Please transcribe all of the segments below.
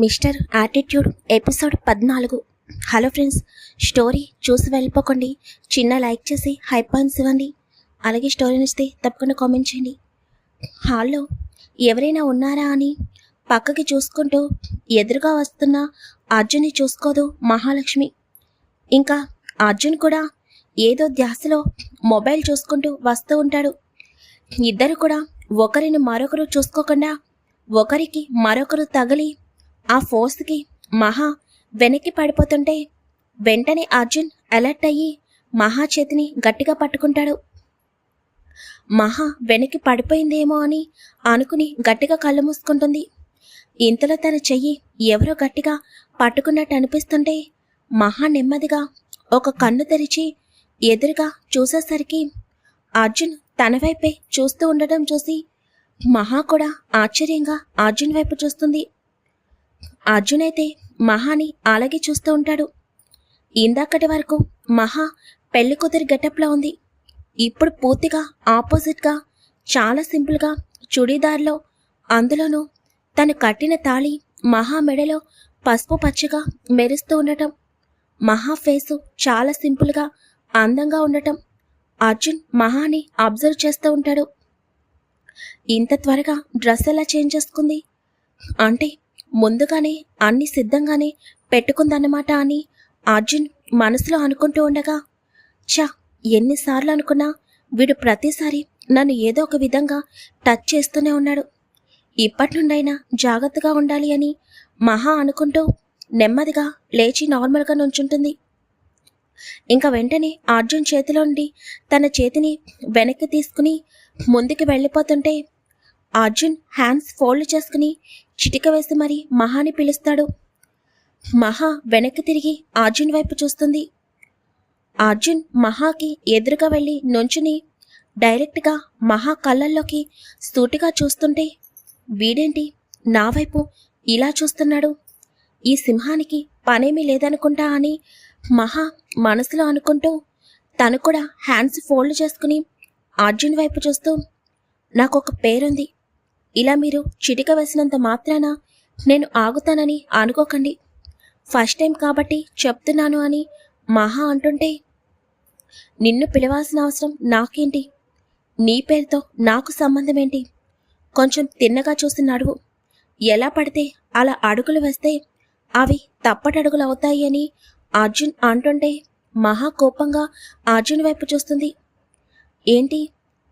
Mister attitude episode పద్నాలుగు. Hello friends story చూసి వెళ్ళిపోకండి. చిన్న లైక్ చేసి హై పాయింట్స్ ఇవ్వండి. అలాగే స్టోరీ నచ్చితే తప్పకుండా కామెంట్ చేయండి. హాల్లో ఎవరైనా ఉన్నారా అని పక్కకి చూసుకుంటూ ఎదురుగా వస్తున్న అర్జున్ని చూసుకోదు మహాలక్ష్మి. ఇంకా అర్జున్ కూడా ఏదో ధ్యాసలో మొబైల్ చూసుకుంటూ వస్తూ ఉంటాడు. ఇద్దరు కూడా ఒకరిని మరొకరు చూసుకోకుండా ఒకరికి మరొకరు తగిలి ఆ ఫోర్స్కి మహా వెనక్కి పడిపోతుంటే వెంటనే అర్జున్ అలర్ట్ అయ్యి మహా చేతిని గట్టిగా పట్టుకుంటాడు. మహా వెనక్కి పడిపోయిందేమో అని అనుకుని గట్టిగా కళ్ళు మూసుకుంటుంది. ఇంతలో తన చెయ్యి ఎవరో గట్టిగా పట్టుకున్నట్టు అనిపిస్తుంటే మహా నెమ్మదిగా ఒక కన్ను తెరిచి ఎదురుగా చూసేసరికి అర్జున్ తన వైపే చూస్తూ ఉండటం చూసి మహా కూడా ఆశ్చర్యంగా అర్జున్ వైపు చూస్తుంది. అర్జున్ అయితే మహాని అలాగే చూస్తూ ఉంటాడు. ఇందాకటి వరకు మహా పెళ్ళి కూతురి గెటప్లో ఉంది. ఇప్పుడు పూర్తిగా ఆపోజిట్గా చాలా సింపుల్గా చుడీదార్లో అందులోనూ తను కట్టిన తాళి మహా మెడలో పసుపు పచ్చగా మెరుస్తూ ఉండటం మహా ఫేసు చాలా సింపుల్గా అందంగా ఉండటం అర్జున్ మహాని అబ్జర్వ్ చేస్తూ ఉంటాడు. ఇంత త్వరగా డ్రెస్ ఎలా చేంజ్ చేసుకుంది? అంటే ముందుగానే అన్ని సిద్ధంగానే పెట్టుకుందన్నమాట అని అర్జున్ మనసులో అనుకుంటూ ఉండగా చా ఎన్నిసార్లు అనుకున్నా వీడు ప్రతిసారి నన్ను ఏదో ఒక విధంగా టచ్ చేస్తూనే ఉన్నాడు. ఇప్పటి నుండైనా జాగ్రత్తగా ఉండాలి అని మహా అనుకుంటూ నెమ్మదిగా లేచి నార్మల్గా నుంచుంటుంది. ఇంకా వెంటనే అర్జున్ చేతిలో ఉండి తన చేతిని వెనక్కి తీసుకుని ముందుకు వెళ్ళిపోతుంటే అర్జున్ హ్యాండ్స్ ఫోల్డ్ చేసుకుని చిటిక వేసి మరీ మహాని పిలుస్తాడు. మహా వెనక్కి తిరిగి అర్జున్ వైపు చూస్తుంది. అర్జున్ మహాకి ఎదురుగా వెళ్ళి నుంచుని డైరెక్ట్గా మహా కళ్ళల్లోకి సూటిగా చూస్తుంటే వీడేంటి? నా వైపు ఇలా చూస్తున్నాడు. ఈ సింహానికి పనేమీ లేదనుకుంటా అని మహా మనసులో అనుకుంటూ తను కూడా హ్యాండ్స్ ఫోల్డ్ చేసుకుని అర్జున్ వైపు చూస్తూ నాకు ఒక పేరుంది. ఇలా మీరు చిటిక వేసినంత మాత్రాన? నేను ఆగుతానని అనుకోకండి ఫస్ట్ టైం కాబట్టి చెప్తున్నాను అని మహా అంటుంటే నిన్ను పిలవాల్సిన అవసరం నాకేంటి? నీ పేరుతో నాకు సంబంధం ఏంటి కొంచెం తిన్నగా చూస్తున్నాడు ఎలా పడితే అలా అడుగులు వేస్తే అవి తప్పటడుగులు అవుతాయి అని అర్జున్ అంటుంటే మహా కోపంగా అర్జున్ వైపు చూస్తుంది. ఏంటి?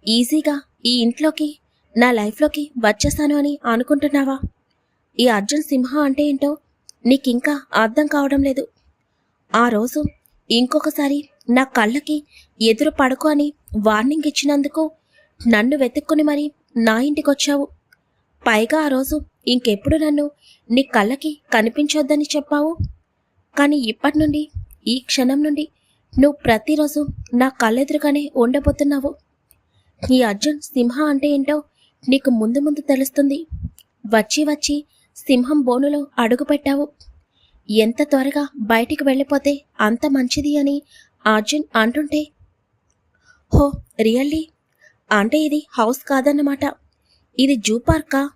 ఈజీగా ఈ ఇంట్లోకి నా లైఫ్లోకి వచ్చేస్తాను అని అనుకుంటున్నావా? ఈ అర్జున్ సింహ అంటే ఏంటో నీకింకా అర్థం కావడం లేదు. ఆ రోజు ఇంకొకసారి నా కళ్ళకి ఎదురు పడకు అని వార్నింగ్ ఇచ్చినందుకు నన్ను వెతుక్కుని మరి నా ఇంటికొచ్చావు. పైగా ఆ రోజు ఇంకెప్పుడు నన్ను నీ కళ్ళకి కనిపించొద్దని చెప్పావు? కానీ ఇప్పటి నుండి ఈ క్షణం నుండి నువ్వు ప్రతిరోజు నా కళ్ళెదురుగానే ఉండబోతున్నావు. ఈ అర్జున్ సింహ అంటే ఏంటో నీకు ముందు ముందు తెలుస్తుంది. వచ్చి వచ్చి సింహం బోనులో అడుగుపెట్టావు ఎంత త్వరగా బయటికి వెళ్ళిపోతే అంత మంచిది అని అర్జున్ అంటుంటే హో రియల్లీ? అంటే ఇది హౌస్ కాదన్నమాట. ఇది జూ పార్కా?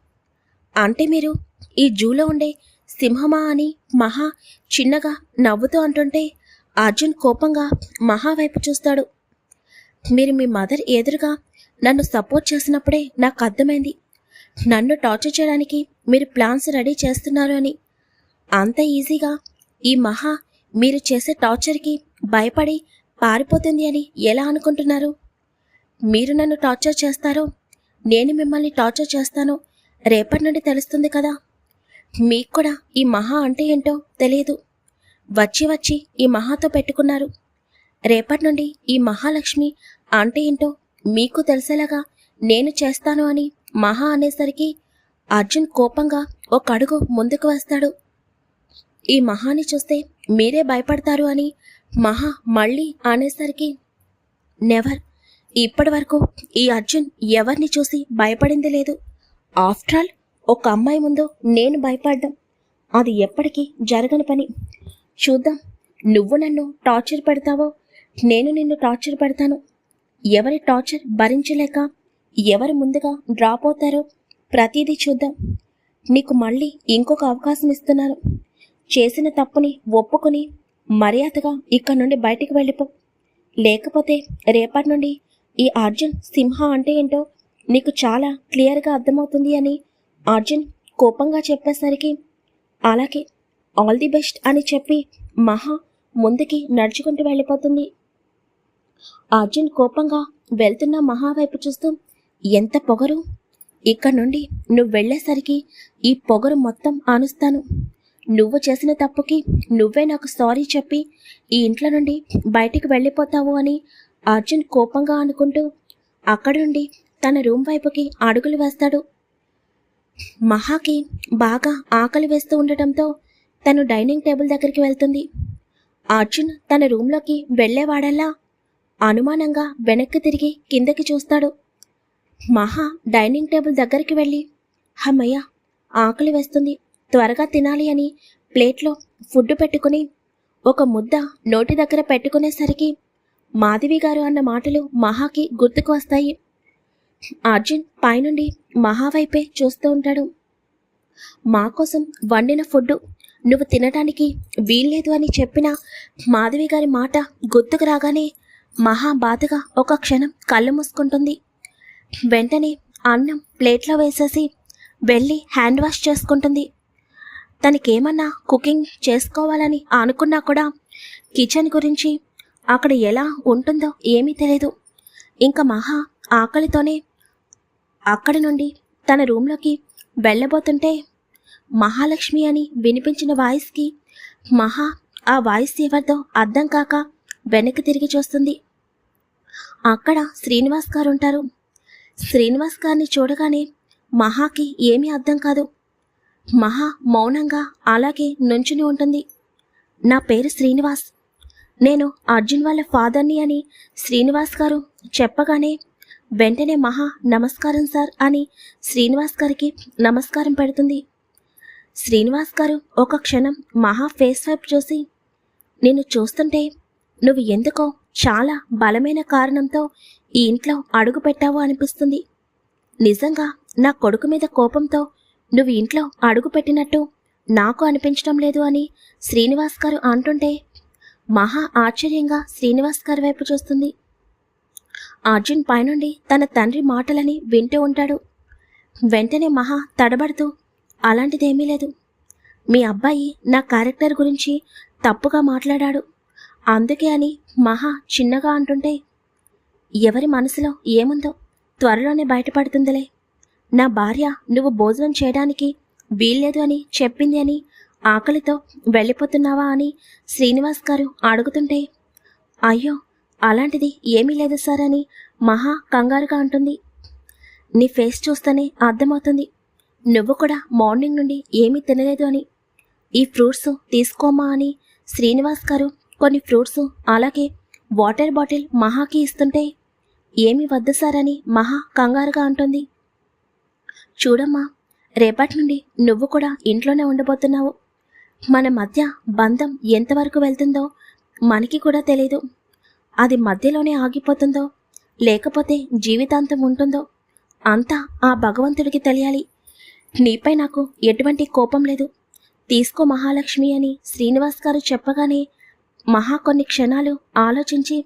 అంటే మీరు ఈ జూలో ఉండే సింహమా అని మహా చిన్నగా నవ్వుతూ అంటుంటే అర్జున్ కోపంగా మహా వైపు చూస్తాడు. మీరు మీ మదర్ ఎదురుగా నన్ను సపోర్ట్ చేసినప్పుడే నాకు అర్థమైంది. నన్ను టార్చర్ చేయడానికి మీరు ప్లాన్స్ రెడీ చేస్తున్నారు అని. అంత ఈజీగా ఈ మహా మీరు చేసే టార్చర్కి భయపడి పారిపోతుంది అని ఎలా అనుకుంటున్నారు? మీరు నన్ను టార్చర్ చేస్తారో నేను మిమ్మల్ని టార్చర్ చేస్తానో రేపటి నుండి తెలుస్తుంది కదా. మీకు కూడా ఈ మహా అంటే ఏంటో తెలియదు. వచ్చి వచ్చి ఈ మహాతో పెట్టుకున్నారు. రేపటి నుండి ఈ మహాలక్ష్మి అంటే ఏంటో మీకు తెలిసేలాగా నేను చేస్తాను అని మహా అనేసరికి అర్జున్ కోపంగా ఒక అడుగు ముందుకు వేస్తాడు. ఈ మహాని చూస్తే మీరే భయపడతారు అని మహా మళ్ళీ అనేసరికి నెవర్ ఇప్పటి వరకు ఈ అర్జున్ ఎవరిని చూసి భయపడింది లేదు. ఆఫ్టర్ ఆల్ ఒక అమ్మాయి ముందు నేను భయపడ్డం. అది ఎప్పటికీ జరగని పని. చూద్దాం నువ్వు నన్ను టార్చర్ పెడతావో నేను నిన్ను టార్చర్ పెడతాను. ఎవరి టార్చర్ భరించలేక ఎవరు ముందుగా డ్రాప్ అవుతారో ప్రతిదీ చూద్దాం. నీకు మళ్ళీ ఇంకొక అవకాశం ఇస్తున్నాను చేసిన తప్పుని ఒప్పుకొని మర్యాదగా ఇక్కడి నుండి బయటికి వెళ్ళిపో. లేకపోతే రేపటి నుండి ఈ అర్జున్ సింహ అంటే ఏంటో నీకు చాలా క్లియర్గా అర్థమవుతుంది అని అర్జున్ కోపంగా చెప్పేసరికి అలాగే ఆల్ ది బెస్ట్ అని చెప్పి మహా ముందుకి నడుచుకుంటూ వెళ్ళిపోతుంది. అర్జున్ కోపంగా వెళ్తున్న మహా వైపు చూస్తూ ఎంత పొగరు? ఇక్కడ నుండి నువ్వు వెళ్ళేసరికి ఈ పొగరు మొత్తం ఆనుస్తాను. నువ్వు చేసిన తప్పుకి నువ్వే నాకు సారీ చెప్పి ఈ ఇంట్లో నుండి బయటికి వెళ్ళిపోతావు అని అర్జున్ కోపంగా అనుకుంటూ అక్కడి నుండి తన రూమ్ వైపుకి అడుగులు వేస్తాడు. మహాకి బాగా ఆకలి వేస్తూ ఉండటంతో తను డైనింగ్ టేబుల్ దగ్గరికి వెళ్తుంది. అర్జున్ తన రూమ్లోకి వెళ్ళేవాడల్లా అనుమానంగా వెనక్కి తిరిగి కిందకి చూస్తాడు. మహా డైనింగ్ టేబుల్ దగ్గరికి వెళ్ళి హమ్మయ్య ఆకలి వేస్తుంది త్వరగా తినాలి అని ప్లేట్లో ఫుడ్ పెట్టుకుని ఒక ముద్ద నోటి దగ్గర పెట్టుకునేసరికి మాధవి గారు అన్న మాటలు మహాకి గుర్తుకు వస్తాయి. అర్జున్ పైనుండి మహా వైపే చూస్తూ ఉంటాడు. మా కోసం వండిన ఫుడ్ నువ్వు తినటానికి వీల్లేదు అని చెప్పిన మాధవి గారి మాట గుర్తుకు రాగానే మహాబాధగా ఒక క్షణం కళ్ళు మూసుకుంటుంది. వెంటనే అన్నం ప్లేట్లో వేసేసి వెళ్ళి హ్యాండ్ వాష్ చేసుకుంటుంది. తనకేమన్నా కుకింగ్ చేసుకోవాలని అనుకున్నా కూడా కిచెన్ గురించి అక్కడ ఎలా ఉంటుందో ఏమీ తెలియదు ఇంకా మహా ఆకలితోనే అక్కడి నుండి తన రూమ్లోకి వెళ్ళబోతుంటే మహాలక్ష్మి అని వినిపించిన వాయిస్కి మహా ఆ వాయిస్ ఎవరితో అర్థం కాక వెనక్కి తిరిగి చూస్తుంది. అక్కడ శ్రీనివాస్ గారు ఉంటారు శ్రీనివాస్ గారిని చూడగానే మహాకి ఏమీ అర్థం కాదు. మహా మౌనంగా అలాగే నుంచుని ఉంటుంది. నా పేరు శ్రీనివాస్. నేను అర్జున్ వాళ్ళ ఫాదర్ని అని శ్రీనివాస్ గారు చెప్పగానే వెంటనే మహా నమస్కారం సార్ అని శ్రీనివాస్ గారికి నమస్కారం పెడుతుంది. శ్రీనివాస్ గారు ఒక క్షణం మహా ఫేస్ వైపు చూసి నిన్ను చూస్తుంటే నువ్వు ఎందుకో చాలా బలమైన కారణంతో ఈ ఇంట్లో అడుగు పెట్టావు అనిపిస్తుంది. నిజంగా నా కొడుకు మీద కోపంతో నువ్వు ఇంట్లో అడుగు పెట్టినట్టు నాకు అనిపించడం లేదు అని శ్రీనివాస్ గారు అంటుంటే మహా ఆశ్చర్యంగా శ్రీనివాస్ గారి వైపు చూస్తుంది. అర్జున్ పైనుండి తన తండ్రి మాటలని వింటూ ఉంటాడు. వెంటనే మహా తడబడుతూ అలాంటిదేమీ లేదు. మీ అబ్బాయి నా క్యారెక్టర్ గురించి తప్పుగా మాట్లాడాడు. అందుకే అని మహా చిన్నగా అంటుంటే ఎవరి మనసులో ఏముందో త్వరలోనే బయటపడుతుందిలే. నా భార్య నువ్వు భోజనం చేయడానికి వీల్లేదు అని చెప్పింది అని ఆకలితో వెళ్ళిపోతున్నావా అని శ్రీనివాస్ గారు అడుగుతుంటే అయ్యో అలాంటిది ఏమీ లేదు సార్ అని మహా కంగారుగా అంటుంది. నీ ఫేస్ చూస్తేనే అర్థమవుతుంది. నువ్వు కూడా మార్నింగ్ నుండి ఏమీ తినలేదు అని. ఈ ఫ్రూట్స్ తీసుకోమా అని శ్రీనివాస్ గారు కొన్ని ఫ్రూట్స్ అలాగే వాటర్ బాటిల్ మహాకి ఇస్తుంటే ఏమి వద్దు సార్ అని మహా కంగారుగా అంటుంది. చూడమ్మా రేపటి నుండి నువ్వు కూడా ఇంట్లోనే ఉండబోతున్నావు. మన మధ్య బంధం ఎంతవరకు వెళ్తుందో మనకి కూడా తెలీదు. అది మధ్యలోనే ఆగిపోతుందో లేకపోతే జీవితాంతం ఉంటుందో అంతా ఆ భగవంతుడికి తెలియాలి. నీపై నాకు ఎటువంటి కోపం లేదు. తీసుకో మహాలక్ష్మి అని శ్రీనివాస్ గారు చెప్పగానే మహా కొన్ని క్షణాలు ఆలోచించి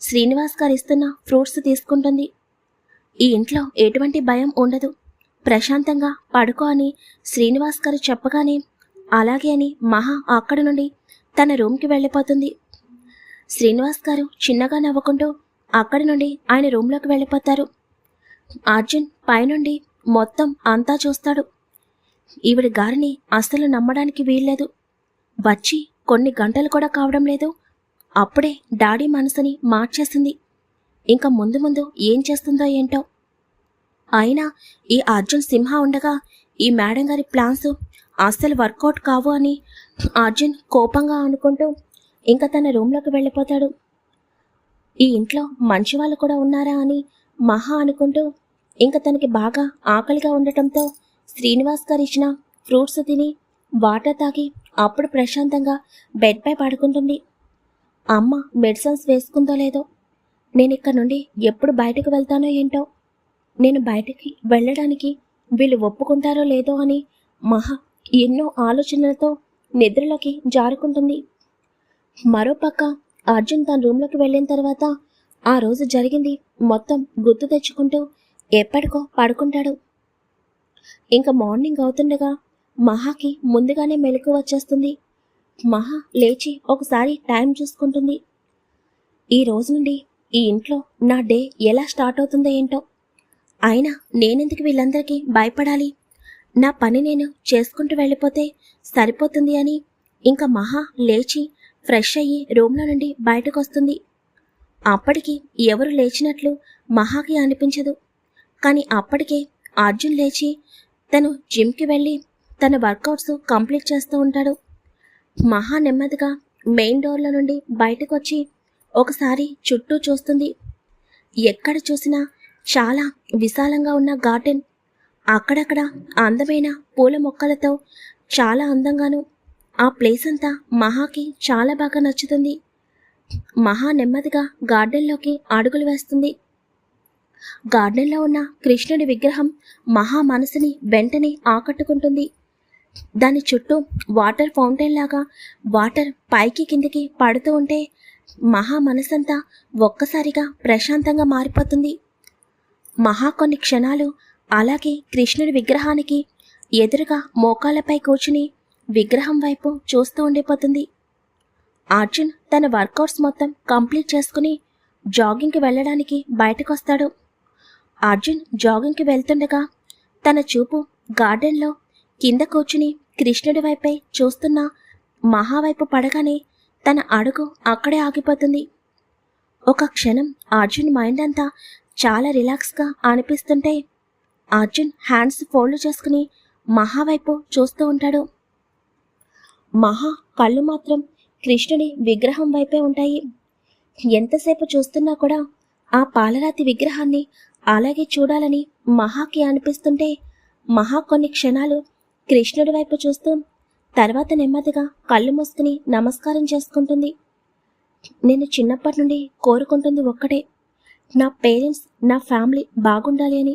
శ్రీనివాస్ గారు ఇస్తున్న ఫ్రూట్స్ తీసుకుంటుంది. ఈ ఇంట్లో ఎటువంటి భయం ఉండదు. ప్రశాంతంగా పడుకో అని శ్రీనివాస్ గారు చెప్పగానే అలాగే అని మహా అక్కడి నుండి తన రూమ్కి వెళ్ళిపోతుంది. శ్రీనివాస్ గారు చిన్నగా నవ్వుకుంటూ అక్కడి నుండి ఆయన రూమ్లోకి వెళ్ళిపోతారు. అర్జున్ పైనుండి మొత్తం అంతా చూస్తాడు. ఈవిడి గారిని అస్సలు నమ్మడానికి వీల్లేదు. వచ్చి కొన్ని గంటలు కూడా కావడం లేదు. అప్పుడే డాడీ మనసుని మార్చేసింది. ఇంకా ముందు ముందు ఏం చేస్తుందో ఏంటో. అయినా ఈ అర్జున్ సింహ ఉండగా ఈ మేడం గారి ప్లాన్స్ అస్సలు వర్కౌట్ కావు అని అర్జున్ కోపంగా అనుకుంటూ ఇంకా తన రూమ్లోకి వెళ్ళిపోతాడు. ఈ ఇంట్లో మంచి వాళ్ళు కూడా ఉన్నారా అని మహా అనుకుంటూ ఇంకా తనకి బాగా ఆకలిగా ఉండటంతో శ్రీనివాస్ గారు ఇచ్చిన ఫ్రూట్స్ తిని వాటర్ తాగి అప్పుడు ప్రశాంతంగా బెడ్పై పడుకుంటుంది. అమ్మ మెడిసిన్స్ వేసుకుందో లేదో? నేను ఇక్కడ నుండి ఎప్పుడు బయటకు వెళ్తానో ఏంటో? నేను బయటికి వెళ్ళడానికి వీళ్ళు ఒప్పుకుంటారో లేదో అని మహా ఎన్నో ఆలోచనలతో నిద్రలోకి జారుకుంటుంది. మరోపక్క అర్జున్ తన రూమ్లోకి వెళ్ళిన తర్వాత ఆ రోజు జరిగింది మొత్తం గుర్తు తెచ్చుకుంటూ ఎప్పటికో పడుకుంటాడు. ఇంకా మార్నింగ్ అవుతుండగా మహాకి ముందుగానే మెలకు వచ్చేస్తుంది. మహా లేచి ఒకసారి టైం చూసుకుంటుంది. ఈ రోజు నుండి ఈ ఇంట్లో నా డే ఎలా స్టార్ట్ అవుతుందో ఏంటో. అయినా నేనెందుకు వీళ్ళందరికీ భయపడాలి? నా పని నేను చేసుకుంటూ వెళ్ళిపోతే సరిపోతుంది అని ఇంకా మహా లేచి ఫ్రెష్ అయ్యి రూమ్లో నుండి బయటకు వస్తుంది అప్పటికి ఎవరు లేచినట్లు మహాకి అనిపించదు. కానీ అప్పటికే అర్జున్ లేచి తను జిమ్కి వెళ్ళి తన వర్కౌట్స్ కంప్లీట్ చేస్తూ ఉంటాడు. మహా నెమ్మదిగా మెయిన్ డోర్లో నుండి బయటకు వచ్చి ఒకసారి చుట్టూ చూస్తుంది. ఎక్కడ చూసినా చాలా విశాలంగా ఉన్న గార్డెన్. అక్కడక్కడ అందమైన పూల మొక్కలతో చాలా అందంగాను ఆ ప్లేస్ అంతా మహాకి చాలా బాగా నచ్చుతుంది. మహా నెమ్మదిగా గార్డెన్లోకి అడుగులు వేస్తుంది. గార్డెన్లో ఉన్న కృష్ణుడి విగ్రహం మహా మనసుని వెంటనే ఆకట్టుకుంటుంది. దాని చుట్టూ వాటర్ ఫౌంటైన్ లాగా వాటర్ పైకి కిందికి పడుతూ ఉంటే మహా మనసంతా ఒక్కసారిగా ప్రశాంతంగా మారిపోతుంది. మహా కొన్ని క్షణాలు అలాగే కృష్ణుడి విగ్రహానికి ఎదురుగా మోకాళ్ళపై కూర్చుని విగ్రహం వైపు చూస్తూ ఉండిపోతుంది. అర్జున్ తన వర్కౌట్స్ మొత్తం కంప్లీట్ చేసుకుని జాగింగ్కి వెళ్ళడానికి బయటకు వస్తాడు అర్జున్ జాగింగ్కి వెళ్తుండగా తన చూపు గార్డెన్లో కింద కూర్చుని కృష్ణుడి వైపే చూస్తున్న మహావైపు పడగానే తన అడుగు అక్కడే ఆగిపోతుంది. ఒక క్షణం అర్జున్ మైండ్ అంతా చాలా రిలాక్స్గా అనిపిస్తుంటే అర్జున్ హ్యాండ్స్ ఫోల్డ్ చేసుకుని మహా వైపు చూస్తూ ఉంటాడు. మహా కళ్ళు మాత్రం కృష్ణుడి విగ్రహం వైపే ఉంటాయి. ఎంతసేపు చూస్తున్నా కూడా ఆ పాలరాతి విగ్రహాన్ని అలాగే చూడాలని మహాకి అనిపిస్తుంటే మహా కొన్ని క్షణాలు కృష్ణుడి వైపు చూస్తూ తర్వాత నెమ్మదిగా కళ్ళు మూసుకుని నమస్కారం చేసుకుంటుంది. నేను చిన్నప్పటి నుండి కోరుకుంటుంది ఒక్కటే. నా పేరెంట్స్ నా ఫ్యామిలీ బాగుండాలి అని.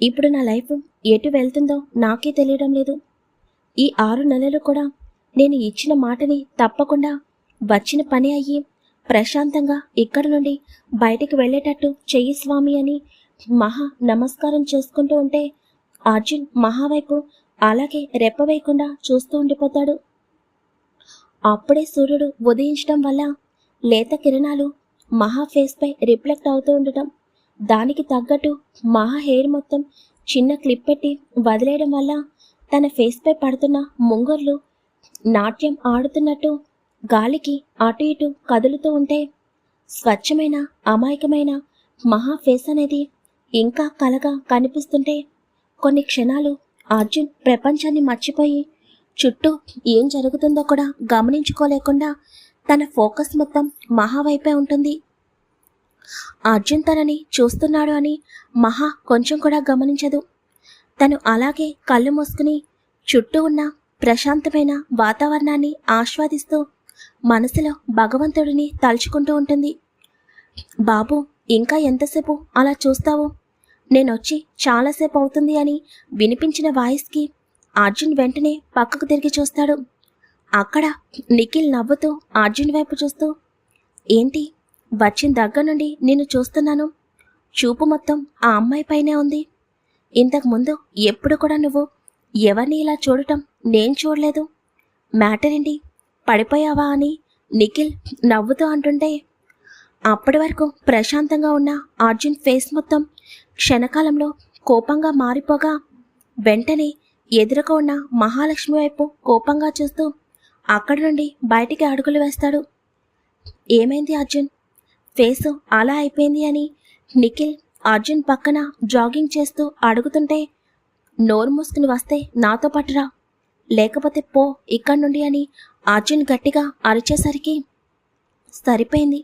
ఇప్పుడు నా లైఫ్ ఎటు వెళ్తుందో నాకే తెలియడం లేదు. ఈ ఆరు నెలలు కూడా నేను ఇచ్చిన మాటని తప్పకుండా వచ్చిన పని అయ్యి ప్రశాంతంగా ఇక్కడ నుండి బయటికి వెళ్ళేటట్టు చెయ్యి స్వామి అని మహా నమస్కారం చేసుకుంటూ ఉంటే అర్జున్ మహావైపు అలాగే రెప్పవేయకుండా చూస్తూ ఉండిపోతాడు. అప్పుడే సూర్యుడు ఉదయించడం వల్ల లేత కిరణాలు మహా ఫేస్పై రిఫ్లెక్ట్ అవుతూ ఉండటం దానికి తగ్గట్టు మహా హెయిర్ మొత్తం చిన్న క్లిప్ పెట్టి వదిలేయడం వల్ల తన ఫేస్పై పడుతున్న ముంగుర్లు నాట్యం ఆడుతున్నట్టు గాలికి అటు ఇటు కదులుతూ ఉంటే స్వచ్ఛమైన అమాయకమైన మహా ఫేస్ అనేది ఇంకా కలగా కనిపిస్తుంటే కొన్ని క్షణాలు అర్జున్ ప్రపంచాన్ని మర్చిపోయి చుట్టూ ఏం జరుగుతుందో కూడా గమనించుకోలేకుండా తన ఫోకస్ మొత్తం మహా వైపే ఉంటుంది. అర్జున్ తనని చూస్తున్నాడు అని మహా కొంచెం కూడా గమనించదు. తను అలాగే కళ్ళు మూసుకుని చుట్టూ ఉన్న ప్రశాంతమైన వాతావరణాన్ని ఆస్వాదిస్తూ మనసులో భగవంతుడిని తలుచుకుంటూ ఉంటుంది. బాబు ఇంకా ఎంతసేపు అలా చూస్తావు? నేనొచ్చి చాలాసేపు అవుతుంది అని వినిపించిన వాయిస్కి అర్జున్ వెంటనే పక్కకు తిరిగి చూస్తాడు. అక్కడ నిఖిల్ నవ్వుతూ అర్జున్ వైపు చూస్తూ ఏంటి? వచ్చిన దగ్గర నుండి నేను చూస్తున్నాను. చూపు మొత్తం ఆ అమ్మాయి పైనే ఉంది. ఇంతకుముందు ఎప్పుడు కూడా నువ్వు ఎవరిని ఇలా చూడటం నేను చూడలేదు. మ్యాటర్ ఏంటి? పడిపోయావా? అని నిఖిల్ నవ్వుతూ అంటుంటే అప్పటి వరకు ప్రశాంతంగా ఉన్న అర్జున్ ఫేస్ మొత్తం క్షణకాలంలో కోపంగా మారిపోగా వెంటనే ఎదురుగా ఉన్న మహాలక్ష్మి వైపు కోపంగా చూస్తూ అక్కడి నుండి బయటికి అడుగులు వేస్తాడు. ఏమైంది అర్జున్? ఫేసు అలా అయిపోయింది అని నిఖిల్ అర్జున్ పక్కన జాగింగ్ చేస్తూ అడుగుతుంటే నోరు మూసుకుని వస్తే నాతో పట్టురా లేకపోతే పో ఇక్కడి నుండి అని అర్జున్ గట్టిగా అరిచేసరికి సరిపోయింది.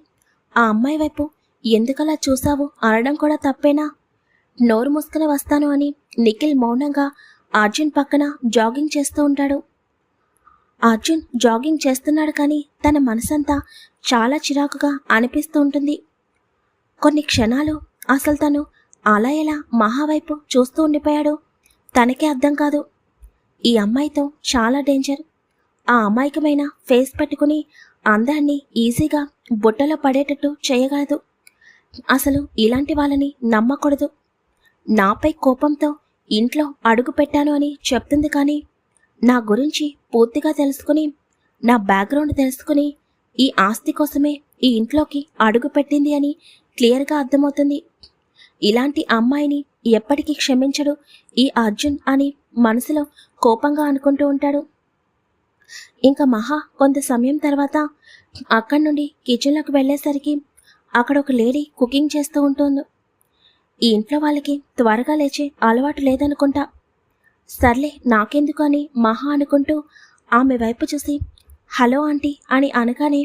ఆ అమ్మాయి వైపు ఎందుకలా చూసావు? అనడం కూడా తప్పేనా? నోరు మూసుకుని వస్తాను అని నిఖిల్ మౌనంగా అర్జున్ పక్కన జాగింగ్ చేస్తూ ఉంటాడు. అర్జున్ జాగింగ్ చేస్తున్నాడు కానీ తన మనసంతా చాలా చిరాకుగా అనిపిస్తూ ఉంటుంది. కొన్ని క్షణాలు అసలు తను అలా ఎలా మహావైపు చూస్తూ ఉండిపోయాడు తనకే అర్థం కాదు. ఈ అమ్మాయితో చాలా డేంజర్ ఆ అమాయకమైన ఫేస్ పట్టుకుని అందరినీ ఈజీగా బుట్టలో పడేటట్టు చేయగలదు. అసలు ఇలాంటి వాళ్ళని నమ్మకూడదు. నాపై కోపంతో ఇంట్లో అడుగు పెట్టాను అని చెప్తుంది కానీ నా గురించి పూర్తిగా తెలుసుకుని నా బ్యాక్గ్రౌండ్ తెలుసుకుని ఈ ఆస్తి కోసమే ఈ ఇంట్లోకి అడుగు పెట్టింది అని క్లియర్గా అర్థమవుతుంది. ఇలాంటి అమ్మాయిని ఎప్పటికీ క్షమించడు ఈ అర్జున్ అని మనసులో కోపంగా అనుకుంటూ ఉంటాడు. ఇంకా మహా కొంత సమయం తర్వాత అక్కడి నుండి కిచెన్లోకి వెళ్ళేసరికి అక్కడ ఒక లేడీ కుకింగ్ చేస్తూ ఉంటుంది. ఈ ఇంట్లో వాళ్ళకి త్వరగా లేచే అలవాటు లేదనుకుంటా. సర్లే నాకెందుకు అని మహా అనుకుంటూ ఆమె వైపు చూసి హలో ఆంటీ అని అనగానే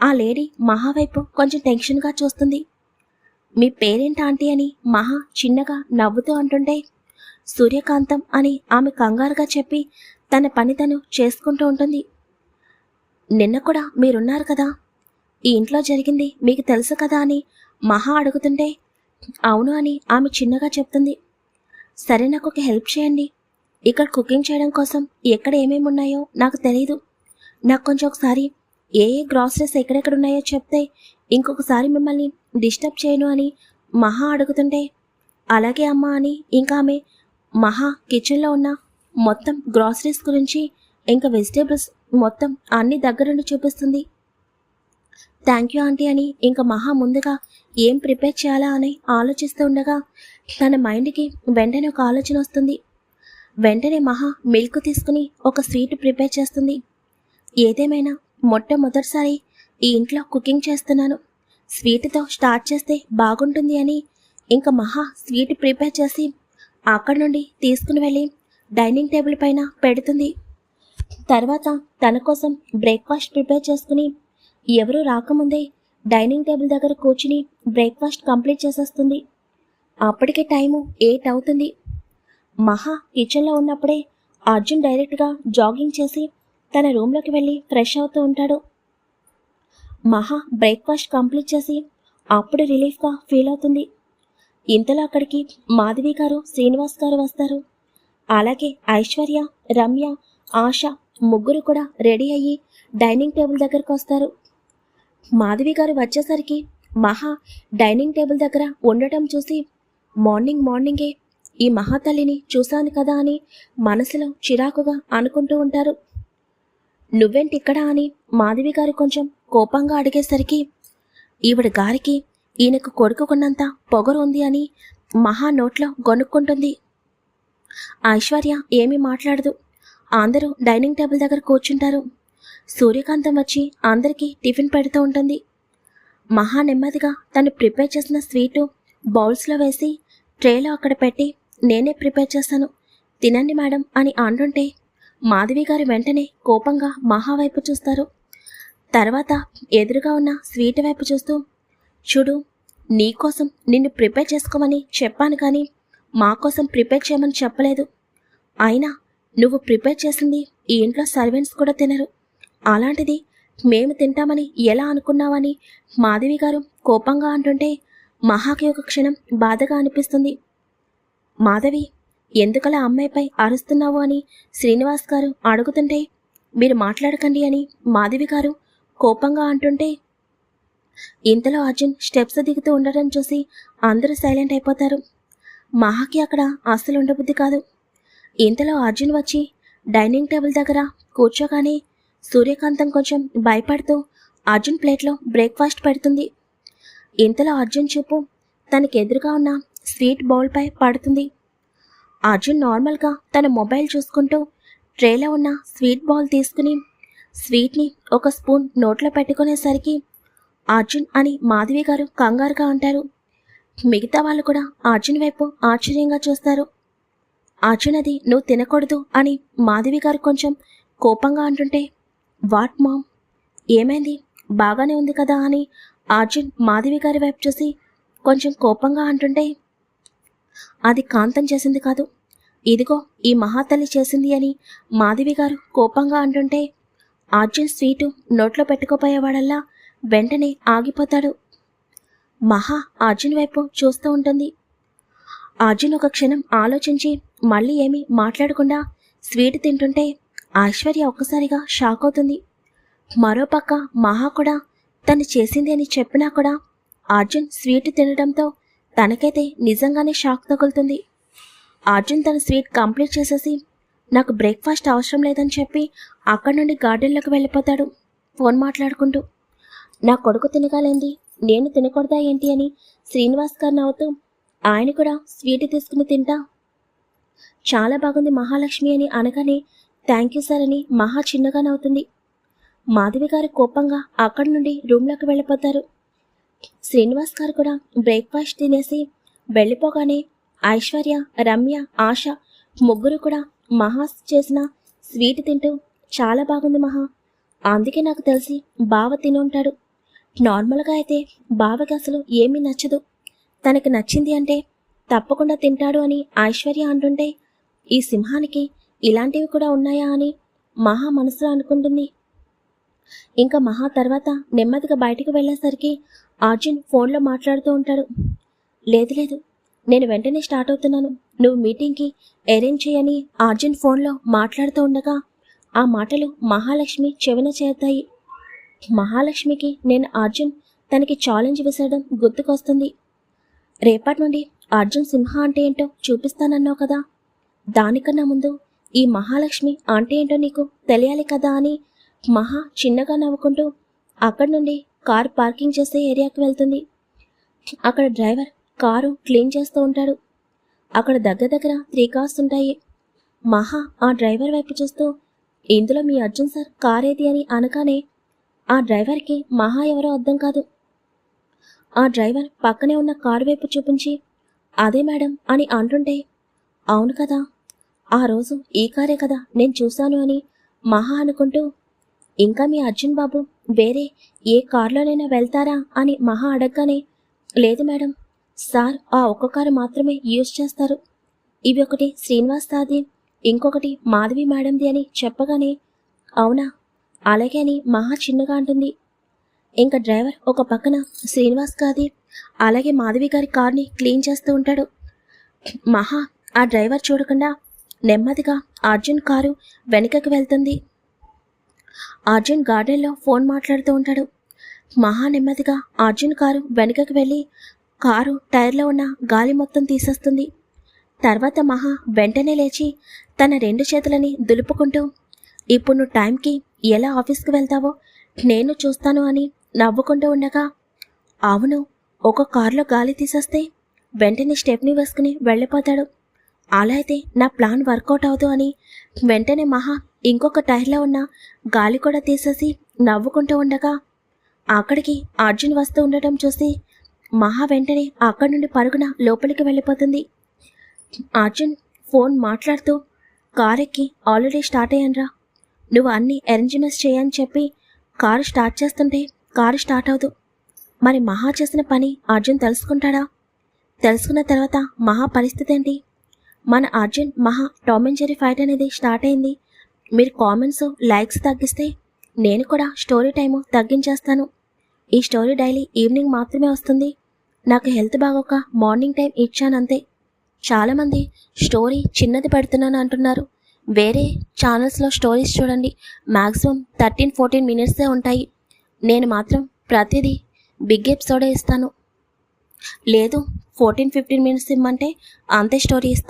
ఆ లేడీ మహా వైపు కొంచెం టెన్షన్గా చూస్తుంది. మీ పేరేంటి ఆంటీ అని మహా చిన్నగా నవ్వుతూ అంటుంటే సూర్యకాంతం అని ఆమె కంగారుగా చెప్పి తన పని తను చేసుకుంటూ ఉంటుంది. నిన్న కూడా మీరున్నారు కదా? ఈ ఇంట్లో జరిగింది మీకు తెలుసు కదా? అని మహా అడుగుతుంటే అవును అని ఆమె చిన్నగా చెప్తుంది. సరే నాకు ఒక హెల్ప్ చేయండి. ఇక్కడ కుకింగ్ చేయడం కోసం ఎక్కడ ఏమేమి ఉన్నాయో నాకు తెలియదు నాకు కొంచెం ఒకసారి ఏ ఏ గ్రాసరీస్ ఎక్కడెక్కడ ఉన్నాయో చెప్తే ఇంకొకసారి మిమ్మల్ని డిస్టర్బ్ చేయను అని మహా అడుగుతుంటే అలాగే అమ్మ అని ఇంకా ఆమె మహా కిచెన్లో ఉన్న మొత్తం గ్రాసరీస్ గురించి ఇంకా వెజిటేబుల్స్ మొత్తం అన్ని దగ్గరుండి చూపిస్తుంది. థ్యాంక్ యూ ఆంటీ అని ఇంకా మహా ముందుగా ఏం ప్రిపేర్ చేయాలా అని ఆలోచిస్తూ ఉండగా తన మైండ్కి వెంటనే ఒక ఆలోచన వస్తుంది. వెంటనే మహా మిల్క్ తీసుకుని ఒక స్వీట్ ప్రిపేర్ చేస్తుంది. ఏదేమైనా మొట్టమొదటిసారి ఈ ఇంట్లో కుకింగ్ చేస్తున్నాను. స్వీట్తో స్టార్ట్ చేస్తే బాగుంటుంది అని ఇంకా మహా స్వీట్ ప్రిపేర్ చేసి అక్కడ నుండి తీసుకుని వెళ్ళి డైనింగ్ టేబుల్ పైన పెడుతుంది. తర్వాత తన కోసం బ్రేక్ఫాస్ట్ ప్రిపేర్ చేసుకుని ఎవరూ రాకముందే డైనింగ్ టేబుల్ దగ్గర కూర్చుని బ్రేక్ఫాస్ట్ కంప్లీట్ చేసేస్తుంది. అప్పటికే టైము ఎయిట్ అవుతుంది. మహా కిచెన్లో ఉన్నప్పుడే అర్జున్ డైరెక్ట్గా జాగింగ్ చేసి తన రూమ్లోకి వెళ్ళి ఫ్రెష్ అవుతూ ఉంటాడు. మహా బ్రేక్ఫాస్ట్ కంప్లీట్ చేసి అప్పుడు రిలీఫ్గా ఫీల్ అవుతుంది. ఇంతలో అక్కడికి మాధవి గారు శ్రీనివాస్ గారు వస్తారు. అలాగే ఐశ్వర్య రమ్య ఆశ ముగ్గురు కూడా రెడీ అయ్యి డైనింగ్ టేబుల్ దగ్గరకు వస్తారు. మాధవి గారు వచ్చేసరికి మహా డైనింగ్ టేబుల్ దగ్గర ఉండటం చూసి మార్నింగ్ మార్నింగే ఈ మహాతల్లిని చూశాను కదా అని మనసులో చిరాకుగా అనుకుంటూ ఉంటారు. నువ్వేంటిక్కడా అని మాధవి గారు కొంచెం కోపంగా అడిగేసరికి ఈవిడ గారికి ఈయనకు కొడుకుకున్నంత పొగరు ఉంది అని మహా నోట్లో గొనుక్కుంటుంది. ఐశ్వర్య ఏమీ మాట్లాడదు. అందరూ డైనింగ్ టేబుల్ దగ్గర కూర్చుంటారు. సూర్యకాంతం వచ్చి అందరికీ టిఫిన్ పెడుతూ ఉంటుంది. మహా నెమ్మదిగా తను ప్రిపేర్ చేసిన స్వీటు బౌల్స్లో వేసి ట్రేలో అక్కడ పెట్టి నేనే ప్రిపేర్ చేస్తాను. తినండి మేడం అని అంటుంటే మాధవి గారు వెంటనే కోపంగా మహా వైపు చూస్తారు. తర్వాత ఎదురుగా ఉన్న స్వీట్ వైపు చూస్తూ చూడు నీకోసం నిన్ను ప్రిపేర్ చేసుకోమని చెప్పాను కానీ మా కోసం ప్రిపేర్ చేయమని చెప్పలేదు. అయినా నువ్వు ప్రిపేర్ చేసింది ఈ ఇంట్లో సర్వెంట్స్ కూడా తినరు. అలాంటిది మేము తింటామని ఎలా అనుకున్నావని? మాధవి గారు కోపంగా అంటుంటే మహాకి ఒక క్షణం బాధగా అనిపిస్తుంది. మాధవి ఎందుకలా అమ్మాయిపై అరుస్తున్నావు అని శ్రీనివాస్ గారు అడుగుతుంటే మీరు మాట్లాడకండి అని మాధవి గారు కోపంగా అంటుంటే ఇంతలో అర్జున్ స్టెప్స్ దిగుతూ ఉండడం చూసి అందరూ సైలెంట్ అయిపోతారు. మహాకి అక్కడ అస్సలు ఉండబుద్ధి కాదు. ఇంతలో అర్జున్ వచ్చి డైనింగ్ టేబుల్ దగ్గర కూర్చోగానే సూర్యకాంతం కొంచెం భయపడుతూ అర్జున్ ప్లేట్లో బ్రేక్ఫాస్ట్ పెడుతుంది. ఇంతలో అర్జున్ చూపు తనకి ఎదురుగా ఉన్న స్వీట్ బౌల్పై పడుతుంది. అర్జున్ నార్మల్గా తన మొబైల్ చూసుకుంటూ ట్రేలో ఉన్న స్వీట్ బౌల్ తీసుకుని స్వీట్ని ఒక స్పూన్ నోట్లో పెట్టుకునేసరికి అర్జున్ అని మాధవి గారు కంగారుగా అంటారు. మిగతా వాళ్ళు కూడా అర్జున్ వైపు ఆశ్చర్యంగా చూస్తారు. అర్జున్ అది నువ్వు తినకూడదు అని మాధవి గారు కొంచెం కోపంగా అంటుంటే వాట్ మామ్? ఏమైంది? బాగానే ఉంది కదా అని అర్జున్ మాధవి గారి వైపు చూసి కొంచెం కోపంగా అంటుంటే అది కాంతం చేసింది కాదు. ఇదిగో ఈ మహాతల్లి చేసింది అని మాధవి గారు కోపంగా అంటుంటే అర్జున్ స్వీటు నోట్లో పెట్టుకోపోయేవాడల్లా వెంటనే ఆగిపోతాడు. మహా అర్జున్ వైపు చూస్తూ ఉంటుంది. అర్జున్ ఒక క్షణం ఆలోచించి మళ్ళీ ఏమీ మాట్లాడకుండా స్వీట్ తింటుంటే ఐశ్వర్య ఒక్కసారిగా షాక్ అవుతుంది. మరోపక్క మహా కూడా తను చేసింది అని చెప్పినా కూడా అర్జున్ స్వీట్ తినడంతో తనకైతే నిజంగానే షాక్ తగులుతుంది. అర్జున్ తన స్వీట్ కంప్లీట్ చేసేసి నాకు బ్రేక్ఫాస్ట్ అవసరం లేదని చెప్పి అక్కడి నుండి గార్డెన్లోకి వెళ్ళిపోతాడు. ఫోన్ మాట్లాడుకుంటూ నా కొడుకు తినగాలేంది నేను తినకూడదా ఏంటి అని శ్రీనివాస్ గారు నవ్వుతూ ఆయన కూడా స్వీట్ తీసుకుని తింటా. చాలా బాగుంది మహాలక్ష్మి అని అనగానే థ్యాంక్ యూ సార్ అని మహా చిన్నగా నవ్వుతుంది మాధవి గారు కోపంగా అక్కడి నుండి రూమ్లోకి వెళ్ళిపోతారు. శ్రీనివాస్ గారు కూడా బ్రేక్ఫాస్ట్ తినేసి వెళ్ళిపోగానే ఐశ్వర్య రమ్య ఆశ ముగ్గురు కూడా మహా చేసిన స్వీట్ తింటూ చాలా బాగుంది మహా. అందుకే నాకు తెలిసి బావ తిని ఉంటాడు. నార్మల్గా అయితే బావకి అసలు ఏమీ నచ్చదు. తనకు నచ్చింది అంటే తప్పకుండా తింటాడు అని ఐశ్వర్య అంటుంటే ఈ సింహానికి ఇలాంటివి కూడా ఉన్నాయా అని మహా మనసులో అనుకుంటుంది. ఇంకా మహా తర్వాత నెమ్మదిగా బయటికి వెళ్ళేసరికి అర్జున్ ఫోన్లో మాట్లాడుతూ ఉంటాడు. లేదు లేదు నేను వెంటనే స్టార్ట్ అవుతున్నాను. నువ్వు మీటింగ్కి అరేంజ్ చేయని అర్జున్ ఫోన్లో మాట్లాడుతూ ఉండగా ఆ మాటలు మహాలక్ష్మి చెవిన చేరుతాయి. మహాలక్ష్మికి నేను అర్జున్ తనకి ఛాలెంజ్ విసరడం గుర్తుకొస్తుంది. రేపటి నుండి అర్జున్ సింహ అంటే ఏంటో చూపిస్తానన్నావు కదా. దానికన్నా ముందు ఈ మహాలక్ష్మి అంటే ఏంటో నీకు తెలియాలి కదా అని మహా చిన్నగా నవ్వుకుంటూ అక్కడి నుండి కారు పార్కింగ్ చేసే ఏరియాకి వెళ్తుంది. అక్కడ డ్రైవర్ కారు క్లీన్ చేస్తూ ఉంటాడు. అక్కడ దగ్గర దగ్గర త్రీ కార్స్ ఉంటాయి. మహా ఆ డ్రైవర్ వైపు చూస్తూ ఇందులో మీ అర్జున్ సార్ కార్ ఏది అని అనగానే ఆ డ్రైవర్కి మహా ఎవరో అర్థం కాదు. ఆ డ్రైవర్ పక్కనే ఉన్న కారు వైపు చూపించి అదే మేడం అని అంటుంటే అవును కదా ఆ రోజు ఈ కారే కదా నేను చూశాను అని మహా అనుకుంటూ ఇంకా మీ అర్జున్ బాబు వేరే ఏ కారులోనైనా వెళ్తారా అని మహా అడగగానే లేదు మేడం సార్ ఆ ఒక్క కారు మాత్రమే యూజ్ చేస్తారు. ఇవి ఒకటి శ్రీనివాస్ దాది ఇంకొకటి మాధవి మేడంది అని చెప్పగానే అవునా అలాగే అని మహా చిన్నగా అంటుంది. ఇంకా డ్రైవర్ ఒక పక్కన శ్రీనివాస్ కాది అలాగే మాధవి గారి కార్ని క్లీన్ చేస్తూ ఉంటాడు. మహా ఆ డ్రైవర్ చూడకుండా నెమ్మదిగా అర్జున్ కారు వెనుకకు వెళ్తుంది. అర్జున్ గార్డెన్లో ఫోన్ మాట్లాడుతూ ఉంటాడు. మహా నెమ్మదిగా అర్జున్ కారు వెనుకకు వెళ్ళి కారు టైర్లో ఉన్న గాలి మొత్తం తీసేస్తుంది. తర్వాత మహా వెంటనే లేచి తన రెండు చేతులని దులుపుకుంటూ ఇప్పుడు నువ్వు టైంకి ఎలా ఆఫీస్కి వెళ్తావో నేను చూస్తాను అని నవ్వుకుంటూ ఉండగా అవును ఒక కారులో గాలి తీసేస్తే వెంటనే స్టెప్ని వేసుకుని వెళ్ళిపోతాడు. అలా అయితే నా ప్లాన్ వర్కౌట్ అవదు అని. వెంటనే మహా ఇంకొక టైర్లో ఉన్న గాలి కూడా తీసేసి నవ్వుకుంటూ ఉండగా అక్కడికి అర్జున్ వస్తూ ఉండటం చూసి మహా వెంటనే అక్కడి నుండి పరుగున లోపలికి వెళ్ళిపోతుంది. అర్జున్ ఫోన్ మాట్లాడుతూ కారెక్కి ఆల్రెడీ స్టార్ట్ అయ్యాన్రా. నువ్వు అన్ని అరేంజ్మెంట్స్ చేయని చెప్పి కారు స్టార్ట్ చేస్తుంటే కారు స్టార్ట్ అవదు. మరి మహా చేసిన పని అర్జున్ తెలుసుకుంటాడా? తెలుసుకున్న తర్వాత మహా పరిస్థితి ఏంటి? మన Arjun Maha Tom and Jerry fight అనేది స్టార్ట్ అయింది. మీరు కామెంట్స్ లైక్స్ తగ్గిస్తే నేను కూడా స్టోరీ టైము తగ్గించేస్తాను. ఈ స్టోరీ డైలీ ఈవినింగ్ మాత్రమే వస్తుంది. నాకు హెల్త్ బాగోక మార్నింగ్ టైం ఇచ్చానంతే చాలామంది స్టోరీ చిన్నది పెడుతున్నాను అంటున్నారు. వేరే ఛానల్స్లో స్టోరీస్ చూడండి. మ్యాక్సిమం థర్టీన్ ఫోర్టీన్ మినిట్సే ఉంటాయి. నేను మాత్రం ప్రతిదీ బిగ్ ఎపిసోడే ఇస్తాను. లేదు ఫోర్టీన్ ఫిఫ్టీన్ మినిట్స్ ఇమ్మంటే అంతే స్టోరీ ఇస్తాను.